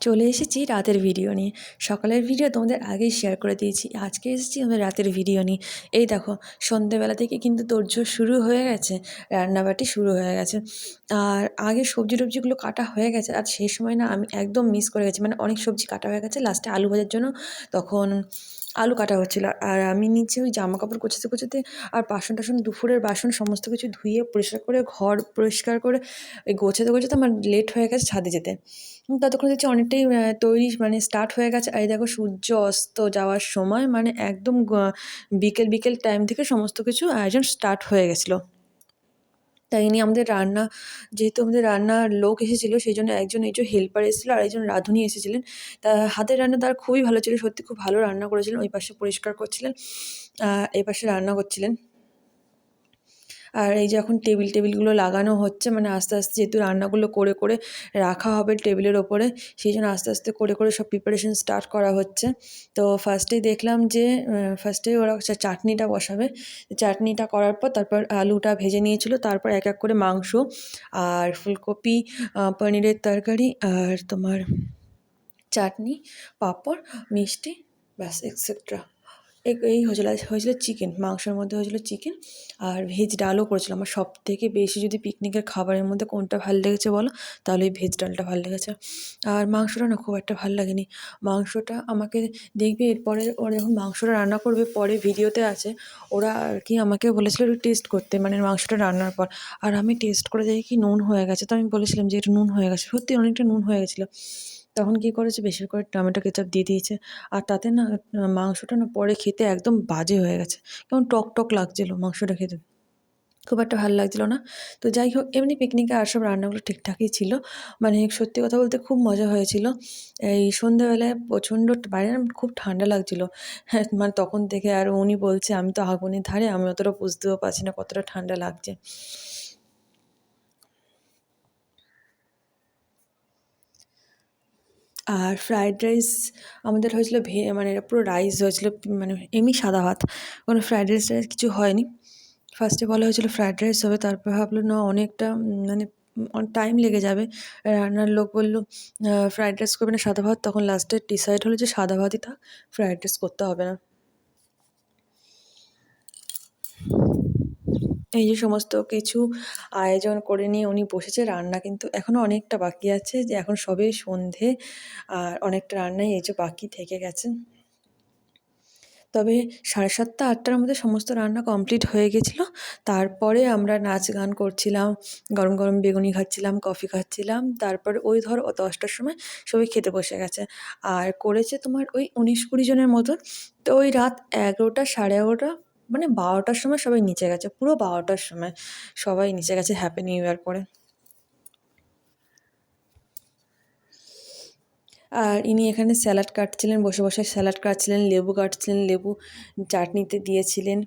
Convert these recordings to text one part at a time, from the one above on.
চলে এসেছি রাতের ভিডিও নিয়ে। সকালের ভিডিও তোমাদের আগেই শেয়ার করে দিয়েছি, আজকে এসেছি আমাদের রাতের ভিডিও নিয়ে। এই দেখো, সন্ধ্যেবেলা থেকে কিন্তু তোরঝোর শুরু হয়ে গেছে, রান্নাবাটি শুরু হয়ে গেছে। আর আগে সবজি টবজিগুলো কাটা হয়ে গেছে, আর সেই সময় না আমি একদম মিস করে গেছি। মানে অনেক সবজি কাটা হয়ে গেছে লাস্টে আলু ভাজার জন্য। তখন আলু কাটা হচ্ছিল। আর আমি নিচে ওই জামা কাপড় কোচাতে কোচাতে আর বাসন টাসন, দুপুরের বাসন সমস্ত কিছু ধুয়ে পরিষ্কার করে, ঘর পরিষ্কার করে ওই গোছাতে গোছাতে আমার লেট হয়ে গেছে ছাদে যেতে। ততক্ষণ দেখছি অনেকটাই তৈরি মানে স্টার্ট হয়ে গেছে। আর দেখো সূর্য অস্ত যাওয়ার সময় মানে একদম বিকেল বিকেল টাইম থেকে সমস্ত কিছু আয়োজন স্টার্ট হয়ে গেছিল। তাই নিয়ে আমাদের রান্না, যেহেতু আমাদের রান্নার লোক এসেছিল, সেই জন্য একজন এই যে হেল্পার এসেছিল আর একজন রাঁধুনি এসেছিলেন। তা হাতের রান্না তার খুবই ভালো ছিল, সত্যি খুব ভালো রান্না করেছিলেন, ওই পাশে পরিষ্কার করছিলেন এই পাশে রান্না করছিলেন। আর এই যে এখন টেবিল, টেবিলগুলো লাগানো হচ্ছে মানে আস্তে আস্তে যেহেতু রান্নাগুলো করে করে রাখা হবে টেবিলের ওপরে, সেই জন্য আস্তে আস্তে করে করে সব প্রিপারেশন স্টার্ট করা হচ্ছে। তো ফার্স্টেই দেখলাম যে ফার্স্টেই ওরা চাটনিটা বসাবে। চাটনিটা করার পর তারপর আলুটা ভেজে নিয়েছিল, তারপর এক এক করে মাংস আর ফুলকপি পনিরের তরকারি আর তোমার চাটনি, পাঁপড়, মিষ্টি, ব্যাস এক্সেট্রা এই হয়েছিল হয়েছিল চিকেন মাংসের মধ্যে হয়েছিল চিকেন আর ভেজ ডালও করেছিলাম। আমার সব থেকে বেশি যদি পিকনিকের খাবারের মধ্যে কোনটা ভালো লেগেছে বলো, তাহলে এই ভেজ ডালটা ভালো লেগেছে। আর মাংসটা না খুব একটা ভালো লাগেনি। মাংসটা আমাকে দেখবে এরপরে ওরা যখন মাংসটা রান্না করবে, পরে ভিডিওতে আছে, ওরা আর কি আমাকে বলেছিল একটু টেস্ট করতে মানে মাংসটা রান্নার পর। আর আমি টেস্ট করে দেখি কি নুন হয়ে গেছে, তো আমি বলেছিলাম যে এটা নুন হয়ে গেছে। সত্যি অনেকটা নুন হয়ে গেছিল। তখন কী করেছে? বেশি করে টমেটো কেচাপ দিয়ে দিয়েছে। আর তাতে না, মাংসটা না পরে খেতে একদম বাজে হয়ে গেছে। কেমন টক টক লাগছিল মাংসটা খেতে। খুব একটা ভালো লাগছিল না। তো যাই হোক, এমনি পিকনিকে আর সব রান্নাগুলো ঠিকঠাকই ছিল। মানে সত্যি কথা বলতে খুব মজা হয়েছিল। এই সন্ধ্যাবেলায় প্রচণ্ড বাইরে খুব ঠান্ডা লাগছিল। হ্যাঁ মানে তখন থেকে আর উনি বলছে, আমি তো আগুনের ধারে, আমি অতটা বুঝতেও পারছি না কতটা ঠান্ডা লাগছে। আর ফ্রায়েড রাইস আমাদের হয়েছিলো ভে মানে পুরো রাইস হয়েছিলো মানে এমনি সাদা ভাত। কোনো ফ্রায়েড রাইস টাইস কিছু হয়নি। ফার্স্টে বলা হয়েছিল ফ্রায়েড রাইস হবে, তারপর ভাবলো না অনেকটা মানে অনেক টাইম লেগে যাবে। রান্নার লোক বলল ফ্রায়েড রাইস করবে না সাদা ভাত। তখন লাস্টে ডিসাইড হলো যে সাদা ভাতই থাক ফ্রায়েড রাইস করতে হবে না। এই যে সমস্ত কিছু আয়োজন করে নিয়ে উনি বসেছে, রান্না কিন্তু এখনও অনেকটা বাকি আছে, যে এখন সবে সন্ধে আর অনেকটা রান্নাই এই যে বাকি থেকে গেছে। তবে সাড়ে সাতটা, আটটার মধ্যে সমস্ত রান্না কমপ্লিট হয়ে গেছিল। তারপরে আমরা নাচ গান করছিলাম, গরম গরম বেগুনি খাচ্ছিলাম, কফি খাচ্ছিলাম। তারপরে ওই ধর দশটার সময় সবাই খেতে বসে গেছে। আর করেছে তোমার ওই উনিশ কুড়ি জনের মতন। তো ওই রাত এগারোটা, সাড়ে এগারোটা মানে বারোটার সময় সবাই নিচে গেছে, পুরো বারোটার সময় সবাই নিচে গেছে হ্যাপি নিউ ইয়ার করে। আর ইনি এখানে স্যালাড কাটছিলেন, বসে বসে স্যালাড কাটছিলেন, লেবু কাটছিলেন, লেবু চাটনিতে দিয়েছিলেন।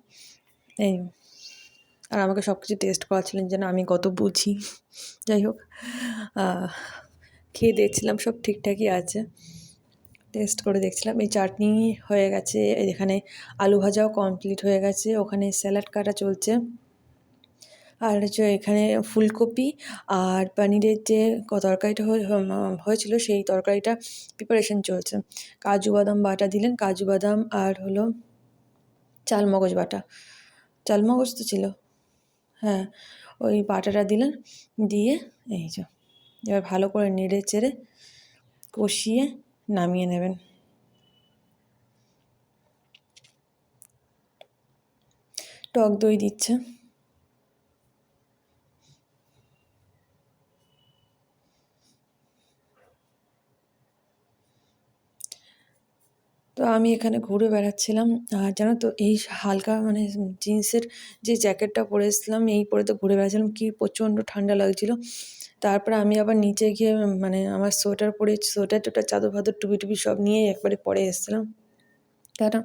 এই, আর আমাকে সব কিছু টেস্ট করাচ্ছিলেন যেন আমি কত বুঝি। যাই হোক খেয়ে দেখছিলাম সব ঠিকঠাকই আছে। টেস্ট করে দেখছিলাম। এই চাটনি হয়ে গেছে এখানে আলু ভাজাও কমপ্লিট হয়ে গেছে, ওখানে স্যালাড কাটা চলছে। আর হচ্ছে এখানে ফুলকপি আর পনিরের যে তরকারিটা হয়েছিল সেই তরকারিটা প্রিপারেশন চলছে। কাজু বাদাম বাটা দিলেন, কাজু বাদাম আর হলো চালমগজ বাটা। চালমগজ তো ছিল। হ্যাঁ ওই বাটাটা দিলেন, দিয়ে এই যে, এবার ভালো করে নেড়ে চেড়ে কষিয়ে নামিয়ে নেবেন। টক দই দিচ্ছে। তো আমি এখানে ঘুরে বেড়াচ্ছিলাম। আর জানো তো, এই হালকা মানে জিন্সের যে জ্যাকেটটা পরে এসেছিলাম, এই পরে তো ঘুরে বেড়াচ্ছিলাম। কি প্রচণ্ড ঠান্ডা লাগছিল। তারপরে আমি আবার নিচে গিয়ে মানে আমার সোয়েটার পরে, সোয়েটার টোয়েটার, চাদর ফাদর, টুপি টুপি সব নিয়ে একবারে পরে এসেছিলাম। কারণ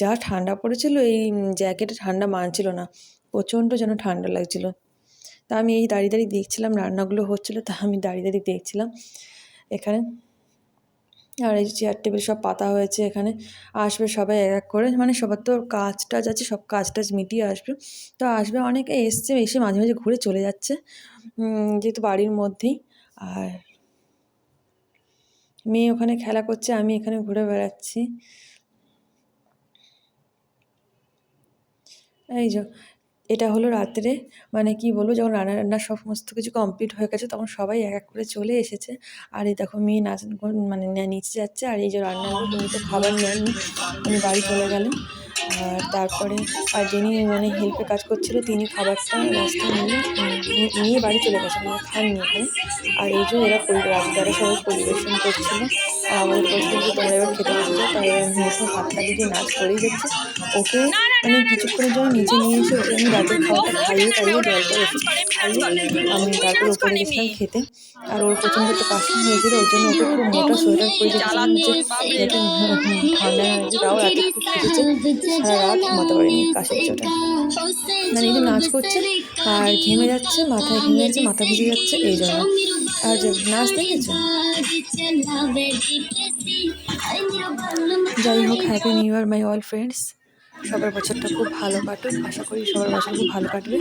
যা ঠান্ডা পড়েছিল, এই জ্যাকেটে ঠান্ডা মানছিল না। প্রচণ্ড যেন ঠান্ডা লাগছিল। তা আমি এই দাঁড়িয়ে দাঁড়িয়ে দেখছিলাম রান্নাগুলো হচ্ছিল, তা আমি দাঁড়িয়ে দাঁড়িয়ে দেখছিলাম। এখানে আর এই চেয়ার টেবিল সব পাতা হয়েছে এখানে। আসবে সবাই এক এক করে। মানে সবার তো কাজ টাজ আছে সব কাজ টাজ মিটিয়ে আসবে। তো আসবে অনেকে এসছে, এসে মাঝে মাঝে ঘুরে চলে যাচ্ছে। যেহেতু বাড়ির মধ্যেই। আর মেয়ে ওখানে খেলা করছে, আমি এখানে ঘুরে বেড়াচ্ছি। এই যে এটা হলো রাত্রে মানে কি বলব, যখন রান্না রান্না সমস্ত কিছু কমপ্লিট হয়ে গেছে, তখন সবাই এক এক করে চলে এসেছে। আর এই দেখো মেয়ে নাচ মানে নিচে যাচ্ছে, আর এই যে রান্নাঘর উনি তো খাবার নেননি উনি বাড়ি চলে গেলেন। আর তারপরে, আর যিনি মানে হেল্পে কাজ করছিল, তিনি খাবারটা রাস্তায় নিয়ে নিয়ে- নিয়ে বাড়ি চলে গেছেন মানে খাননি এখানে। আর এই যে এরা পরিবার সবাই পরিবেশন করছিল আমাদের যে তোমরা এবার খেতে বসে যাও তাই মেয়েকে হাত তালি দিয়ে নাচ করেই যাচ্ছে। ওকে মানে কিছুক্ষণের জন্য নিচে নিয়ে এসে ওকে আমি রাতের খাবারটা খাইয়ে টাইয়ে জলটা ওষুধ খাইয়ে আমি তারপর ওপরে গেছিলাম খেতে। আর ওর প্রচণ্ড একটা কাশি হয়েছিল ওর জন্য ওকে খুব মোটা সোয়েটার পরে রেখেছিলাম যে ঠান্ডা লাগে তাও রাতে খুব খেতেছে সারা রাত ঘুমাতে পারিনি কাশির চোটে। মানে এই যে নাচ করছে আর ঘেমে যাচ্ছে মাথায় ঘেমে যাচ্ছে মাথা ভিজে যাচ্ছে এই জন্য। আর নাচ দেখেছ? যাই হোক happy new year my all friends সবার বছরটা খুব ভালো কাটুক। আশা করি সবার বছর খুব ভালো কাটবে।